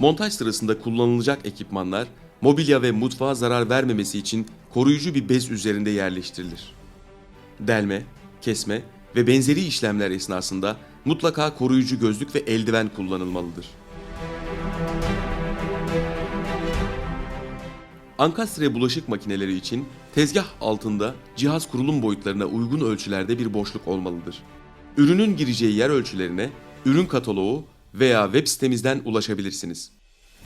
Montaj sırasında kullanılacak ekipmanlar mobilya ve mutfağa zarar vermemesi için koruyucu bir bez üzerinde yerleştirilir. Delme, kesme ve benzeri işlemler esnasında mutlaka koruyucu gözlük ve eldiven kullanılmalıdır. Ankastre bulaşık makineleri için tezgah altında cihaz kurulum boyutlarına uygun ölçülerde bir boşluk olmalıdır. Ürünün gireceği yer ölçülerine ürün kataloğu veya web sitemizden ulaşabilirsiniz.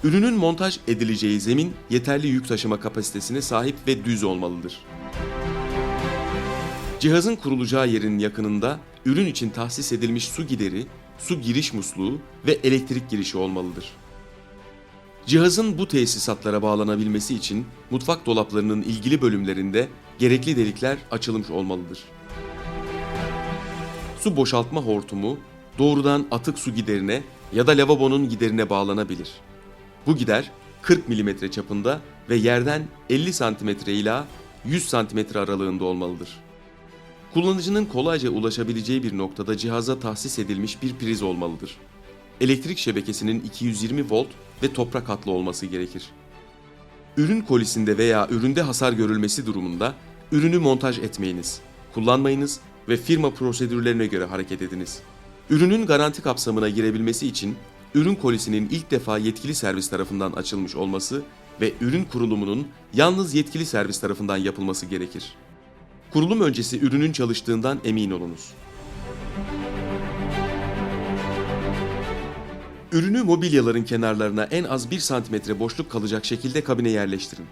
Ürünün montaj edileceği zemin yeterli yük taşıma kapasitesine sahip ve düz olmalıdır. Cihazın kurulacağı yerin yakınında ürün için tahsis edilmiş su gideri, su giriş musluğu ve elektrik girişi olmalıdır. Cihazın bu tesisatlara bağlanabilmesi için mutfak dolaplarının ilgili bölümlerinde gerekli delikler açılmış olmalıdır. Su boşaltma hortumu doğrudan atık su giderine ya da lavabonun giderine bağlanabilir. Bu gider 40 mm çapında ve yerden 50 cm ila 100 cm aralığında olmalıdır. Kullanıcının kolayca ulaşabileceği bir noktada cihaza tahsis edilmiş bir priz olmalıdır. Elektrik şebekesinin 220 volt ve toprak hatlı olması gerekir. Ürün kolisinde veya üründe hasar görülmesi durumunda ürünü montaj etmeyiniz, kullanmayınız ve firma prosedürlerine göre hareket ediniz. Ürünün garanti kapsamına girebilmesi için ürün kolisinin ilk defa yetkili servis tarafından açılmış olması ve ürün kurulumunun yalnız yetkili servis tarafından yapılması gerekir. Kurulum öncesi ürünün çalıştığından emin olunuz. Ürünü mobilyaların kenarlarına en az 1 santimetre boşluk kalacak şekilde kabine yerleştirin.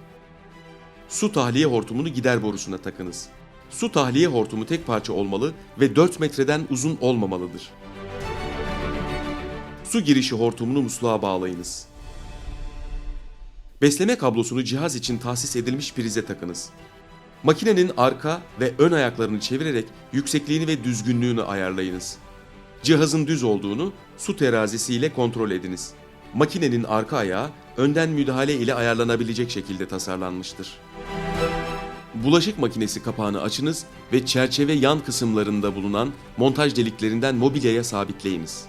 Su tahliye hortumunu gider borusuna takınız. Su tahliye hortumu tek parça olmalı ve 4 metreden uzun olmamalıdır. Su girişi hortumunu musluğa bağlayınız. Besleme kablosunu cihaz için tahsis edilmiş prize takınız. Makinenin arka ve ön ayaklarını çevirerek yüksekliğini ve düzgünlüğünü ayarlayınız. Cihazın düz olduğunu su terazisiyle kontrol ediniz. Makinenin arka ayağı önden müdahale ile ayarlanabilecek şekilde tasarlanmıştır. Bulaşık makinesi kapağını açınız ve çerçeve yan kısımlarında bulunan montaj deliklerinden mobilyaya sabitleyiniz.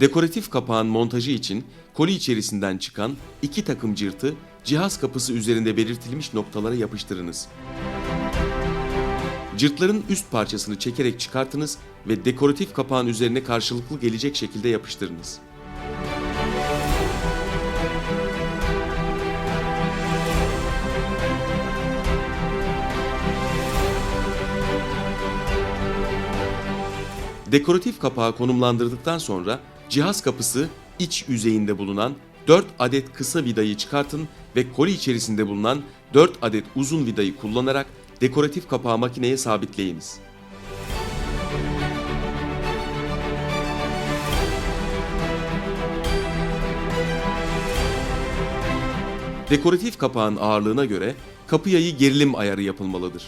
Dekoratif kapağın montajı için koli içerisinden çıkan iki takım cırtı cihaz kapısı üzerinde belirtilmiş noktalara yapıştırınız. Cırtların üst parçasını çekerek çıkartınız ve dekoratif kapağın üzerine karşılıklı gelecek şekilde yapıştırınız. Dekoratif kapağı konumlandırdıktan sonra cihaz kapısı iç yüzeyinde bulunan 4 adet kısa vidayı çıkartın ve koli içerisinde bulunan 4 adet uzun vidayı kullanarak dekoratif kapağı makineye sabitleyiniz. Dekoratif kapağın ağırlığına göre kapı yayı gerilim ayarı yapılmalıdır.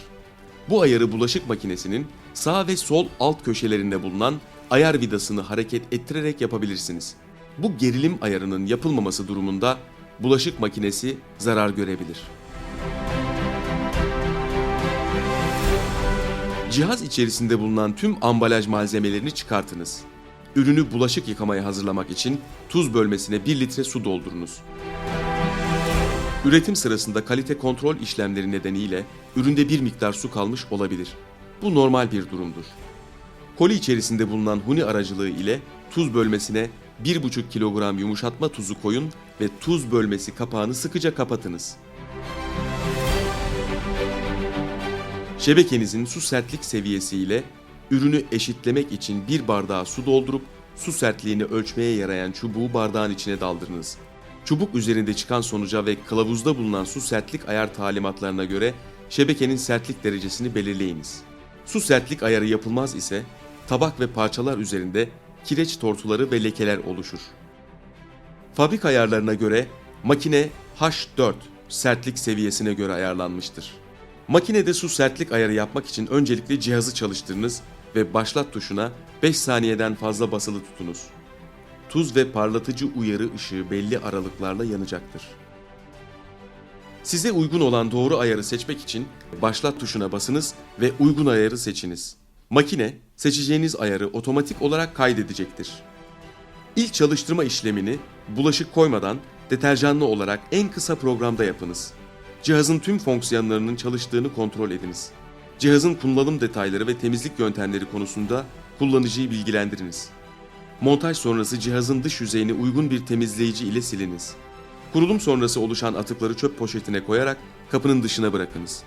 Bu ayarı bulaşık makinesinin sağ ve sol alt köşelerinde bulunan ayar vidasını hareket ettirerek yapabilirsiniz. Bu gerilim ayarının yapılmaması durumunda bulaşık makinesi zarar görebilir. Cihaz içerisinde bulunan tüm ambalaj malzemelerini çıkartınız. Ürünü bulaşık yıkamaya hazırlamak için tuz bölmesine 1 litre su doldurunuz. Üretim sırasında kalite kontrol işlemleri nedeniyle üründe bir miktar su kalmış olabilir. Bu normal bir durumdur. Koli içerisinde bulunan huni aracılığı ile tuz bölmesine 1,5 kilogram yumuşatma tuzu koyun ve tuz bölmesi kapağını sıkıca kapatınız. Şebekenizin su sertlik seviyesi ile ürünü eşitlemek için bir bardağa su doldurup su sertliğini ölçmeye yarayan çubuğu bardağın içine daldırınız. Çubuk üzerinde çıkan sonuca ve kılavuzda bulunan su sertlik ayar talimatlarına göre şebekenin sertlik derecesini belirleyiniz. Su sertlik ayarı yapılmaz ise tabak ve parçalar üzerinde kireç tortuları ve lekeler oluşur. Fabrika ayarlarına göre makine H4 sertlik seviyesine göre ayarlanmıştır. Makinede su sertlik ayarı yapmak için öncelikle cihazı çalıştırınız ve başlat tuşuna 5 saniyeden fazla basılı tutunuz. Tuz ve parlatıcı uyarı ışığı belli aralıklarla yanacaktır. Size uygun olan doğru ayarı seçmek için başlat tuşuna basınız ve uygun ayarı seçiniz. Makine seçeceğiniz ayarı otomatik olarak kaydedecektir. İlk çalıştırma işlemini bulaşık koymadan deterjanlı olarak en kısa programda yapınız. Cihazın tüm fonksiyonlarının çalıştığını kontrol ediniz. Cihazın kullanım detayları ve temizlik yöntemleri konusunda kullanıcıyı bilgilendiriniz. Montaj sonrası cihazın dış yüzeyini uygun bir temizleyici ile siliniz. Kurulum sonrası oluşan atıkları çöp poşetine koyarak kapının dışına bırakınız.